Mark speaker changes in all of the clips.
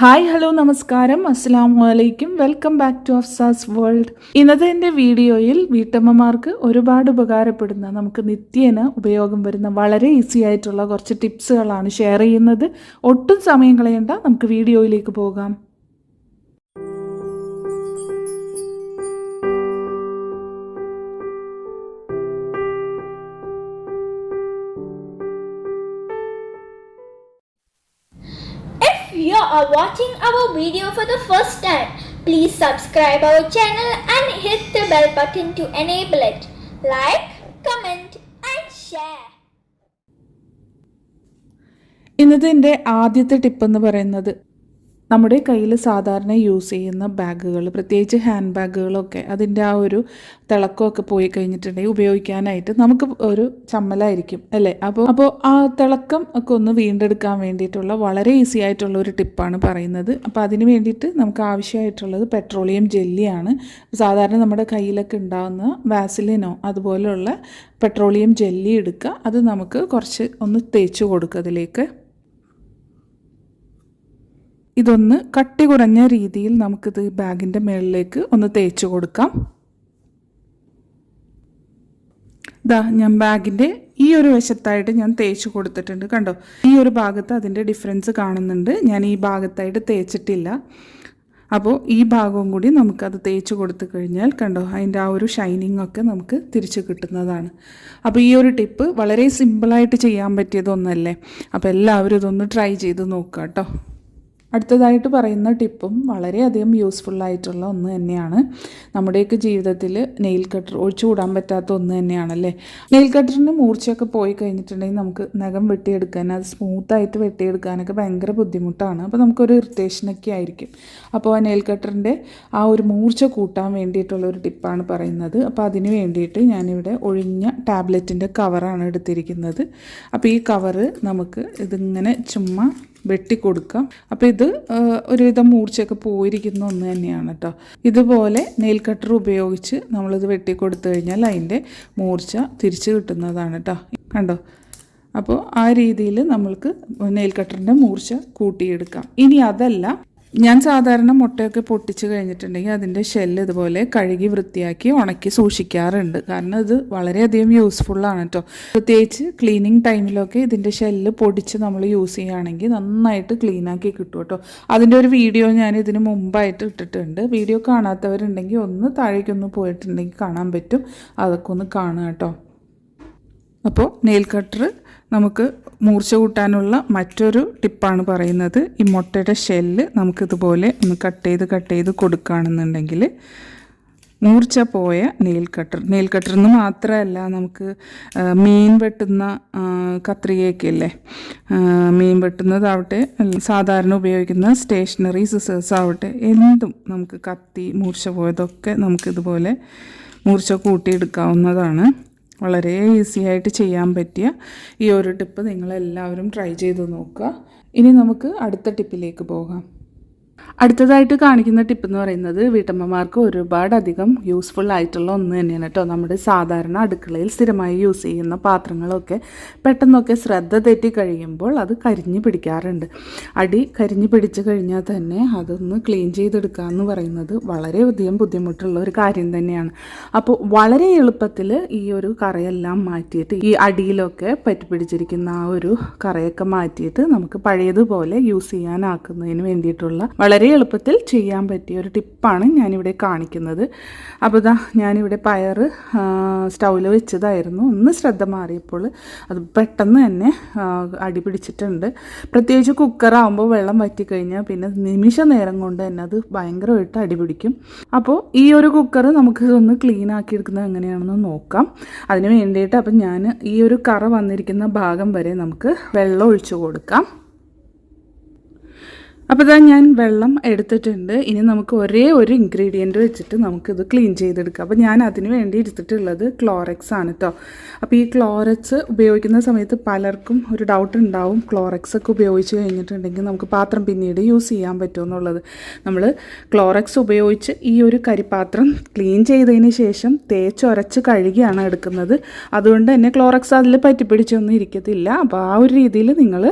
Speaker 1: Hi hello നമസ്കാരം. അസ്സാം വലൈക്കും welcome back to Afsas world. ഇന്നത്തെ എന്റെ വീഡിയോയിൽ വീട്ടമ്മമാർക്ക് ഒരുപാട് ഉപകാരപ്പെടുന്ന നമുക്ക് നിത്യേന ഉപയോഗം വരുന്ന വളരെ ഈസി ആയിട്ടുള്ള കുറച്ച് ടിപ്സുകളാണ് ഷെയർ ചെയ്യുന്നത്. ഒട്ടും സമയം കളയണ്ട. നമുക്ക് വീഡിയോയിലേക്ക് പോകാം.
Speaker 2: Are watching our video for the first time, please subscribe our channel and hit the bell button to enable it. Like, comment and share.
Speaker 1: ഇന്നത്തെ ആദ്യത്തെ ടിപ്പ് എന്ന് പറയുന്നത് നമ്മുടെ കയ്യിൽ സാധാരണ യൂസ് ചെയ്യുന്ന ബാഗുകൾ പ്രത്യേകിച്ച് ഹാൻഡ് ബാഗുകളൊക്കെ അതിന്റെ ആ ഒരു തിളക്കമൊക്കെ പോയി കഴിഞ്ഞിട്ടുണ്ടെങ്കിൽ ഉപയോഗിക്കാനായിട്ട് നമുക്ക് ഒരു ചമ്മലായിരിക്കും അല്ലേ? അപ്പോൾ അപ്പോൾ ആ തിളക്കം ഒക്കെ ഒന്ന് വീണ്ടെടുക്കാൻ വേണ്ടിയിട്ടുള്ള വളരെ ഈസി ആയിട്ടുള്ള ഒരു ടിപ്പാണ് പറയുന്നത്. അപ്പോൾ അതിന് വേണ്ടിയിട്ട് നമുക്ക് ആവശ്യമായിട്ടുള്ളത് പെട്രോളിയം ജെല്ലിയാണ്. സാധാരണ നമ്മുടെ കയ്യിലൊക്കെ ഉണ്ടാകുന്ന വാസിലിനോ അതുപോലെയുള്ള പെട്രോളിയം ജെല്ലി എടുക്കുക. അത് നമുക്ക് കുറച്ച് ഒന്ന് തേച്ച് കൊടുക്കുക അതിലേക്ക്. ഇതൊന്ന് കട്ടി കുറഞ്ഞ രീതിയിൽ നമുക്കിത് ബാഗിന്റെ മേളിലേക്ക് ഒന്ന് തേച്ച് കൊടുക്കാം. ഇതാ ഞാൻ ബാഗിന്റെ ഈ ഒരു വശത്തായിട്ട് ഞാൻ തേച്ച് കൊടുത്തിട്ടുണ്ട് കണ്ടോ? ഈ ഒരു ഭാഗത്ത് അതിന്റെ ഡിഫറൻസ് കാണുന്നുണ്ട്. ഞാൻ ഈ ഭാഗത്തായിട്ട് തേച്ചിട്ടില്ല. അപ്പോൾ ഈ ഭാഗവും കൂടി നമുക്കത് തേച്ച് കൊടുത്തു കഴിഞ്ഞാൽ കണ്ടോ അതിന്റെ ആ ഒരു ഷൈനിങ് ഒക്കെ നമുക്ക് തിരിച്ച് കിട്ടുന്നതാണ്. അപ്പോൾ ഈ ഒരു ടിപ്പ് വളരെ സിമ്പിളായിട്ട് ചെയ്യാൻ പറ്റിയതൊന്നല്ലേ? അപ്പോൾ എല്ലാവരും ഇതൊന്ന് ട്രൈ ചെയ്ത് നോക്കുക കേട്ടോ അടുത്തതായിട്ട് പറയുന്ന ടിപ്പും വളരെയധികം യൂസ്ഫുൾ ആയിട്ടുള്ള ഒന്ന് തന്നെയാണ്. നമ്മുടെയൊക്കെ ജീവിതത്തിൽ നെയിൽ കട്ടർ ഒഴിച്ചുകൂടാൻ പറ്റാത്ത ഒന്ന് തന്നെയാണല്ലേ? നെയിൽ കട്ടറിന് മൂർച്ചയൊക്കെ പോയി കഴിഞ്ഞിട്ടുണ്ടെങ്കിൽ നമുക്ക് നഖം വെട്ടിയെടുക്കാൻ അത് സ്മൂത്തായിട്ട് വെട്ടിയെടുക്കാനൊക്കെ ഭയങ്കര ബുദ്ധിമുട്ടാണ്. അപ്പോൾ നമുക്കൊരു ഇറിറ്റേഷനൊക്കെ ആയിരിക്കും. അപ്പോൾ ആ നെയിൽ കട്ടറിന്റെ ആ ഒരു മൂർച്ച കൂട്ടാൻ വേണ്ടിയിട്ടുള്ള ഒരു ടിപ്പാണ് പറയുന്നത്. അപ്പോൾ അതിന് വേണ്ടിയിട്ട് ഞാനിവിടെ ഒഴിഞ്ഞ ടാബ്ലറ്റിന്റെ കവറാണ് എടുത്തിരിക്കുന്നത്. അപ്പോൾ ഈ കവറ് നമുക്ക് ഇതിങ്ങനെ ചുമ്മാ വെട്ടിക്കൊടുക്കാം. അപ്പോൾ ഇത് ഒരുവിധം മൂർച്ചയൊക്കെ പോയിരിക്കുന്ന ഒന്ന് തന്നെയാണ് കേട്ടോ. ഇതുപോലെ നെയിൽ കട്ടർ ഉപയോഗിച്ച് നമ്മളിത് വെട്ടിക്കൊടുത്തു കഴിഞ്ഞാൽ അതിന്റെ മൂർച്ച തിരിച്ചു കിട്ടുന്നതാണ് കേട്ടോ. കണ്ടോ? അപ്പോൾ ആ രീതിയിൽ നമ്മൾക്ക് നെയിൽ കട്ടറിന്റെ മൂർച്ച കൂട്ടിയെടുക്കാം. ഇനി അതല്ല ഞാൻ സാധാരണ മുട്ടയൊക്കെ പൊട്ടിച്ച് കഴിഞ്ഞിട്ടുണ്ടെങ്കിൽ അതിന്റെ ഷെല്ല് ഇതുപോലെ കഴുകി വൃത്തിയാക്കി ഉണക്കി സൂക്ഷിക്കാറുണ്ട്. കാരണം ഇത് വളരെയധികം യൂസ്ഫുള്ളാണ് കേട്ടോ പ്രത്യേകിച്ച് ക്ലീനിങ് ടൈമിലൊക്കെ ഇതിന്റെ ഷെല്ല് പൊടിച്ച് നമ്മൾ യൂസ് ചെയ്യുകയാണെങ്കിൽ നന്നായിട്ട് ക്ലീനാക്കി കിട്ടും കേട്ടോ അതിന്റെ ഒരു വീഡിയോ ഞാൻ ഇതിന് മുമ്പായിട്ട് ഇട്ടിട്ടുണ്ട്. വീഡിയോ കാണാത്തവരുണ്ടെങ്കിൽ ഒന്ന് താഴേക്കൊന്ന് പോയിട്ടുണ്ടെങ്കിൽ കാണാൻ പറ്റും. അതൊക്കെ ഒന്ന് കാണുക കേട്ടോ അപ്പോൾ നെയിൽ കട്ടർ നമുക്ക് മൂർച്ച കൂട്ടാനുള്ള മറ്റൊരു ടിപ്പാണ് പറയുന്നത്. ഈ മുട്ടയുടെ ഷെല്ല് നമുക്കിതുപോലെ ഒന്ന് കട്ട് ചെയ്ത് കട്ട് ചെയ്ത് കൊടുക്കുകയാണെന്നുണ്ടെങ്കിൽ മൂർച്ച പോയ നെയിൽ കട്ടർ നെയിൽ കട്ടർ എന്ന് മാത്രമല്ല നമുക്ക് മീൻ വെട്ടുന്ന കത്രികയൊക്കെ ഇല്ലേ? മീൻ വെട്ടുന്നതാവട്ടെ സാധാരണ ഉപയോഗിക്കുന്ന സ്റ്റേഷനറി സിസേഴ്സ് ആവട്ടെ എന്തും നമുക്ക് കത്തി മൂർച്ച പോയതൊക്കെ നമുക്കിതുപോലെ മൂർച്ച കൂട്ടിയെടുക്കാവുന്നതാണ്. വളരെ ഈസി ആയിട്ട് ചെയ്യാൻ പറ്റിയ ഈ ഒരു ടിപ്പ് നിങ്ങളെല്ലാവരും ട്രൈ ചെയ്ത് നോക്കുക. ഇനി നമുക്ക് അടുത്ത ടിപ്പിലേക്ക് പോകാം. അടുത്തതായിട്ട് കാണിക്കുന്ന ടിപ്പ് എന്ന് പറയുന്നത് വീട്ടമ്മമാർക്ക് ഒരുപാടധികം യൂസ്ഫുൾ ആയിട്ടുള്ള ഒന്ന് തന്നെയാണ് കേട്ടോ. നമ്മുടെ സാധാരണ അടുക്കളയിൽ സ്ഥിരമായി യൂസ് ചെയ്യുന്ന പാത്രങ്ങളൊക്കെ പെട്ടെന്നൊക്കെ ശ്രദ്ധ തെറ്റി കഴിയുമ്പോൾ അത് കരിഞ്ഞു പിടിക്കാറുണ്ട്. അടി കരിഞ്ഞു പിടിച്ചു കഴിഞ്ഞാൽ തന്നെ അതൊന്ന് ക്ലീൻ ചെയ്തെടുക്കുക എന്ന് പറയുന്നത് വളരെയധികം ബുദ്ധിമുട്ടുള്ള ഒരു കാര്യം തന്നെയാണ്. അപ്പോൾ വളരെ എളുപ്പത്തിൽ ഈ ഒരു കറയെല്ലാം മാറ്റിയിട്ട് ഈ അടിയിലൊക്കെ പറ്റിപ്പിടിച്ചിരിക്കുന്ന ആ ഒരു കറയൊക്കെ മാറ്റിയിട്ട് നമുക്ക് പഴയതുപോലെ യൂസ് ചെയ്യാനാക്കുന്നതിന് വേണ്ടിയിട്ടുള്ള വളരെ എളുപ്പത്തിൽ ചെയ്യാൻ പറ്റിയ ഒരു ടിപ്പാണ് ഞാനിവിടെ കാണിക്കുന്നത്. അപ്പോൾ ഇതാ ഞാനിവിടെ പയർ സ്റ്റൗവിൽ വെച്ചതായിരുന്നു. ഒന്ന് ശ്രദ്ധ മാറിയപ്പോൾ അത് പെട്ടെന്ന് തന്നെ അടി പിടിച്ചിട്ടുണ്ട്. പ്രത്യേകിച്ച് കുക്കറാകുമ്പോൾ വെള്ളം വറ്റിക്കഴിഞ്ഞാൽ പിന്നെ നിമിഷ നേരം കൊണ്ട് തന്നെ അത് ഭയങ്കരമായിട്ട് അടി പിടിക്കും. അപ്പോൾ ഈ ഒരു കുക്കർ നമുക്ക് ഒന്ന് ക്ലീൻ ആക്കി എടുക്കുന്നത് എങ്ങനെയാണെന്ന് നോക്കാം. അതിന് വേണ്ടിയിട്ട് അപ്പം ഞാൻ ഈ ഒരു കറ വന്നിരിക്കുന്ന ഭാഗം വരെ നമുക്ക് വെള്ളം ഒഴിച്ചു കൊടുക്കാം. അപ്പോൾ ഇതാ ഞാൻ വെള്ളം എടുത്തിട്ടുണ്ട്. ഇനി നമുക്ക് ഒരേ ഒരു ഇൻഗ്രീഡിയന്റ് വെച്ചിട്ട് നമുക്കിത് ക്ലീൻ ചെയ്തെടുക്കാം. അപ്പോൾ ഞാൻ അതിന് വേണ്ടി എടുത്തിട്ടുള്ളത് ക്ലോറക്സ് ആണ് കേട്ടോ അപ്പോൾ ഈ ക്ലോറക്സ് ഉപയോഗിക്കുന്ന സമയത്ത് പലർക്കും ഒരു ഡൗട്ട് ഉണ്ടാവും. ക്ലോറക്സ് ഒക്കെ ഉപയോഗിച്ച് കഴിഞ്ഞിട്ടുണ്ടെങ്കിൽ നമുക്ക് പാത്രം പിന്നീട് യൂസ് ചെയ്യാൻ പറ്റുമെന്നുള്ളത്. നമ്മൾ ക്ലോറക്സ് ഉപയോഗിച്ച് ഈ ഒരു കരിപാത്രം ക്ലീൻ ചെയ്തതിന് ശേഷം തേച്ചൊരച്ച് കഴുകിയാണ് എടുക്കുന്നത്. അതുകൊണ്ട് തന്നെ ക്ലോറക്സ് അതിൽ പറ്റിപ്പിടിച്ചൊന്നും ഇരിക്കത്തില്ല. അപ്പോൾ ആ ഒരു രീതിയിൽ നിങ്ങൾ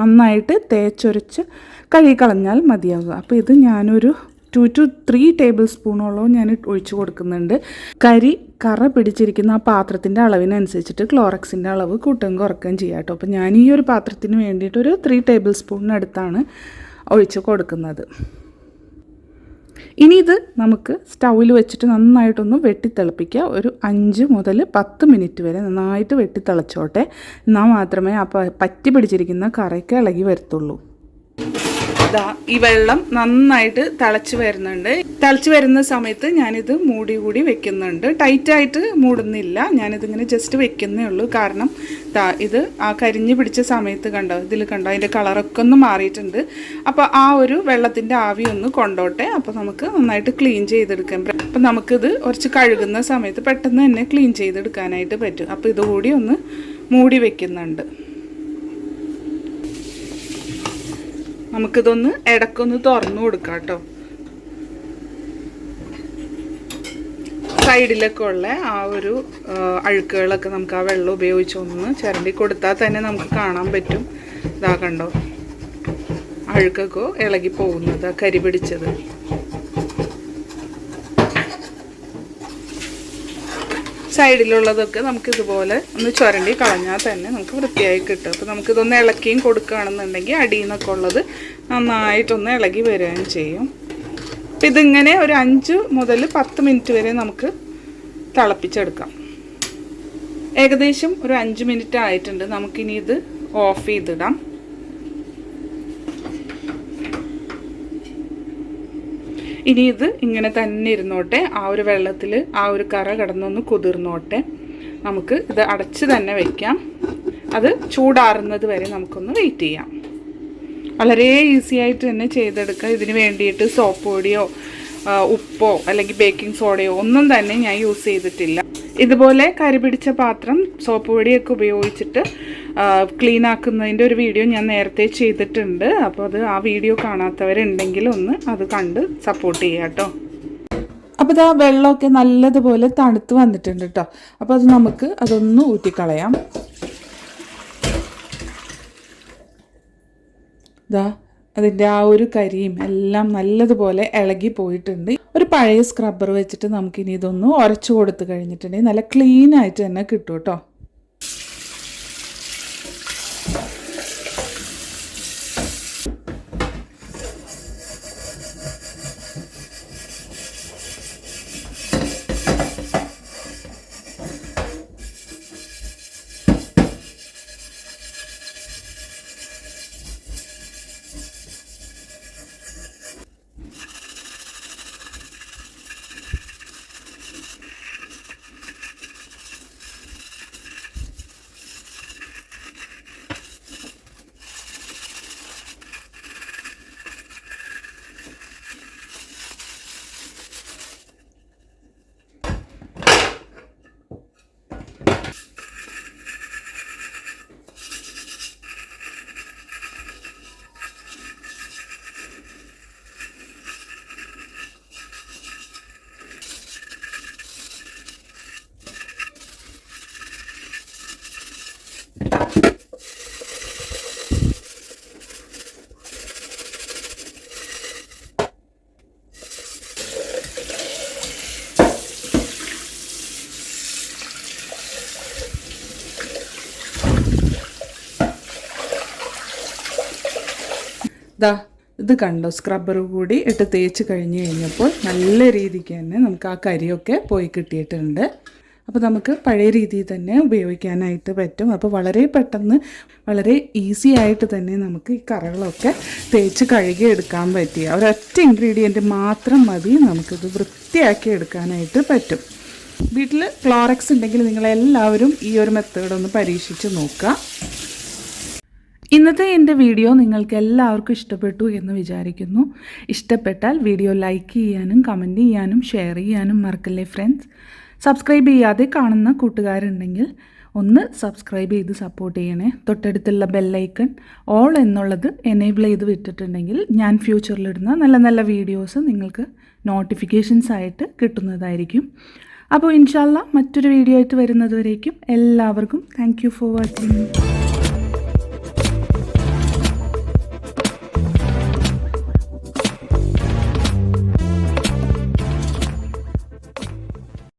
Speaker 1: നന്നായിട്ട് തേച്ചൊരച്ച് കഴുകി കളഞ്ഞാൽ മതിയാവുക. അപ്പോൾ ഇത് ഞാനൊരു ടു ടു ത്രീ ടേബിൾ സ്പൂണോളം ഞാൻ ഒഴിച്ചു കൊടുക്കുന്നുണ്ട്. കരി കറ പിടിച്ചിരിക്കുന്ന ആ പാത്രത്തിന്റെ അളവിനനുസരിച്ചിട്ട് ക്ലോറക്സിന്റെ അളവ് കൂട്ടുകയും കുറക്കുകയും ചെയ്യാം കേട്ടോ. അപ്പോൾ ഞാൻ ഈ ഒരു പാത്രത്തിന് വേണ്ടിയിട്ട് ഒരു ത്രീ ടേബിൾ സ്പൂണിനടുത്താണ് ഒഴിച്ച് കൊടുക്കുന്നത്. ഇനി ഇത് നമുക്ക് സ്റ്റൗവിൽ വെച്ചിട്ട് നന്നായിട്ടൊന്ന് വെട്ടിത്തിളപ്പിക്കുക. ഒരു അഞ്ച് മുതൽ പത്ത് മിനിറ്റ് വരെ നന്നായിട്ട് വെട്ടിത്തിളച്ചോട്ടെ. എന്നാൽ മാത്രമേ ആ പറ്റി പിടിച്ചിരിക്കുന്ന കറയ്ക്ക് ഇളകി വരത്തുള്ളൂ. ദാ ഈ വെള്ളം നന്നായിട്ട് തിളച്ച് വരുന്നുണ്ട്. തിളച്ച് വരുന്ന സമയത്ത് ഞാനിത് മൂടി കൂടി വെക്കുന്നുണ്ട്. ടൈറ്റായിട്ട് മൂടുന്നില്ല. ഞാനിതിങ്ങനെ ജസ്റ്റ് വെക്കുന്നേ ഉള്ളൂ. കാരണം ഇത് ആ കരിഞ്ഞ് പിടിച്ച സമയത്ത് കണ്ടോ? ഇതിൽ കണ്ടോ? അതിന്റെ കളറൊക്കെ ഒന്ന് മാറിയിട്ടുണ്ട്. അപ്പോൾ ആ ഒരു വെള്ളത്തിന്റെ ആവി ഒന്ന് കൊണ്ടോട്ടെ. അപ്പോൾ നമുക്ക് നന്നായിട്ട് ക്ലീൻ ചെയ്തെടുക്കാൻ പറ്റും അപ്പം നമുക്കിത് കുറച്ച് കഴുകുന്ന സമയത്ത് പെട്ടെന്ന് തന്നെ ക്ലീൻ ചെയ്തെടുക്കാനായിട്ട് പറ്റും. അപ്പോൾ ഇതുകൂടി ഒന്ന് മൂടി വെക്കുന്നുണ്ട്. നമുക്കിതൊന്ന് ഇടക്കൊന്ന് തുറന്നു കൊടുക്കാം കേട്ടോ. സൈഡിലൊക്കെ ഉള്ള ആ ഒരു അഴുക്കുകളൊക്കെ നമുക്ക് ആ വെള്ളം ഉപയോഗിച്ച് ഒന്ന് ചിരണ്ടി കൊടുത്താൽ തന്നെ നമുക്ക് കാണാൻ പറ്റും. ഇതാ കണ്ടോ? അഴുക്കൊക്കെ ഇളകി പോകുന്നത് ആ കരി പിടിച്ചത് സൈഡിലുള്ളതൊക്കെ നമുക്ക് ഇതുപോലെ ഒന്ന് ചുരണ്ടി കളഞ്ഞാൽ തന്നെ നമുക്ക് വൃത്തിയായി കിട്ടും. അപ്പോൾ നമുക്കിതൊന്ന് ഇളക്കിയും കൊടുക്കുകയാണെന്നുണ്ടെങ്കിൽ അടിയിൽ നിന്നൊക്കെ ഉള്ളത് നന്നായിട്ടൊന്ന് ഇളകി വരികയും ചെയ്യും. അപ്പം ഇതിങ്ങനെ ഒരു അഞ്ച് മുതൽ പത്ത് മിനിറ്റ് വരെ നമുക്ക് തിളപ്പിച്ചെടുക്കാം. ഏകദേശം ഒരു അഞ്ച് മിനിറ്റ് ആയിട്ടുണ്ട്. നമുക്കിനി ഇത് ഓഫ് ചെയ്തിടാം. ഇനി ഇത് ഇങ്ങനെ തന്നെ ഇരുന്നോട്ടെ. ആ ഒരു വെള്ളത്തിൽ ആ ഒരു കറ കിടന്നൊന്ന് കുതിർന്നോട്ടെ. നമുക്ക് ഇത് അടച്ച് തന്നെ വയ്ക്കാം അത് ചൂടാറുന്നത് വരെ നമുക്കൊന്ന് വെയിറ്റ് ചെയ്യാം. വളരെ ഈസി ആയിട്ട് തന്നെ ചെയ്തെടുക്കാം. ഇതിന് വേണ്ടിയിട്ട് സോപ്പ് പൊടിയോ ഉപ്പോ അല്ലെങ്കിൽ ബേക്കിംഗ് സോഡയോ ഒന്നും തന്നെ ഞാൻ യൂസ് ചെയ്തിട്ടില്ല. ഇതുപോലെ കരി പിടിച്ച പാത്രം സോപ്പ് പൊടിയൊക്കെ ഉപയോഗിച്ചിട്ട് ക്ലീൻ ആക്കുന്നതിന്റെ ഒരു വീഡിയോ ഞാൻ നേരത്തെ ചെയ്തിട്ടുണ്ട്. അപ്പോൾ അത് ആ വീഡിയോ കാണാത്തവരുണ്ടെങ്കിൽ ഒന്ന് അത് കണ്ട് സപ്പോർട്ട് ചെയ്യാം കേട്ടോ. അപ്പോൾ ഇതാ വെള്ളമൊക്കെ നല്ലതുപോലെ തണുത്ത് വന്നിട്ടുണ്ട് കേട്ടോ. അപ്പോൾ അത് നമുക്ക് അതൊന്ന് ഊറ്റിക്കളയാം. ദാ അതിന്റെ ആ ഒരു കരിയും എല്ലാം നല്ലതുപോലെ ഇളകി പോയിട്ടുണ്ട്. ഒരു പഴയ സ്ക്രബ്ബർ വെച്ചിട്ട് നമുക്കിനി ഇതൊന്ന് ഉരച്ചു കൊടുത്തു കഴിഞ്ഞിട്ടുണ്ടെങ്കിൽ നല്ല ക്ലീൻ ആയിട്ട് തന്നെ കിട്ടും കേട്ടോ. ദാ ഇത് കണ്ടോ? സ്ക്രബ്ബർ കൂടി ഇട്ട് തേച്ച് കഴിഞ്ഞ് കഴിഞ്ഞപ്പോൾ നല്ല രീതിക്ക് തന്നെ നമുക്ക് ആ കരിയൊക്കെ പോയി കിട്ടിയിട്ടുണ്ട്. അപ്പോൾ നമുക്ക് പഴയ രീതിയിൽ തന്നെ ഉപയോഗിക്കാനായിട്ട് പറ്റും. അപ്പോൾ വളരെ പെട്ടെന്ന് വളരെ ഈസി ആയിട്ട് തന്നെ നമുക്ക് ഈ കറകളൊക്കെ തേച്ച് കഴുകി എടുക്കാൻ പറ്റിയ ഒരൊറ്റ ഇൻഗ്രീഡിയന്റ് മാത്രം മതി നമുക്കിത് വൃത്തിയാക്കി എടുക്കാനായിട്ട് പറ്റും. വീട്ടിൽ ക്ലോറക്സ് ഉണ്ടെങ്കിൽ നിങ്ങളെല്ലാവരും ഈ ഒരു മെത്തേഡ് ഒന്ന് പരീക്ഷിച്ച് നോക്കുക. ഇന്നത്തെ എന്റെ വീഡിയോ നിങ്ങൾക്ക് എല്ലാവർക്കും ഇഷ്ടപ്പെട്ടു എന്ന് വിചാരിക്കുന്നു. ഇഷ്ടപ്പെട്ടാൽ വീഡിയോ ലൈക്ക് ചെയ്യാനും കമന്റ് ചെയ്യാനും ഷെയർ ചെയ്യാനും മറക്കല്ലേ ഫ്രണ്ട്സ്? സബ്സ്ക്രൈബ് ചെയ്യാതെ കാണുന്ന കൂട്ടുകാരുണ്ടെങ്കിൽ ഒന്ന് സബ്സ്ക്രൈബ് ചെയ്ത് സപ്പോർട്ട് ചെയ്യണേ. തൊട്ടടുത്തുള്ള ബെല്ലൈക്കൺ ഓൾ എന്നുള്ളത് എനേബിൾ ചെയ്ത് വിട്ടിട്ടുണ്ടെങ്കിൽ ഞാൻ ഫ്യൂച്ചറിലിടുന്ന നല്ല നല്ല വീഡിയോസ് നിങ്ങൾക്ക് നോട്ടിഫിക്കേഷൻസ് ആയിട്ട് കിട്ടുന്നതായിരിക്കും. അപ്പോൾ ഇൻഷാല്ല മറ്റൊരു വീഡിയോ ആയിട്ട് വരുന്നതുവരേക്കും എല്ലാവർക്കും താങ്ക് ഫോർ വാച്ചിങ്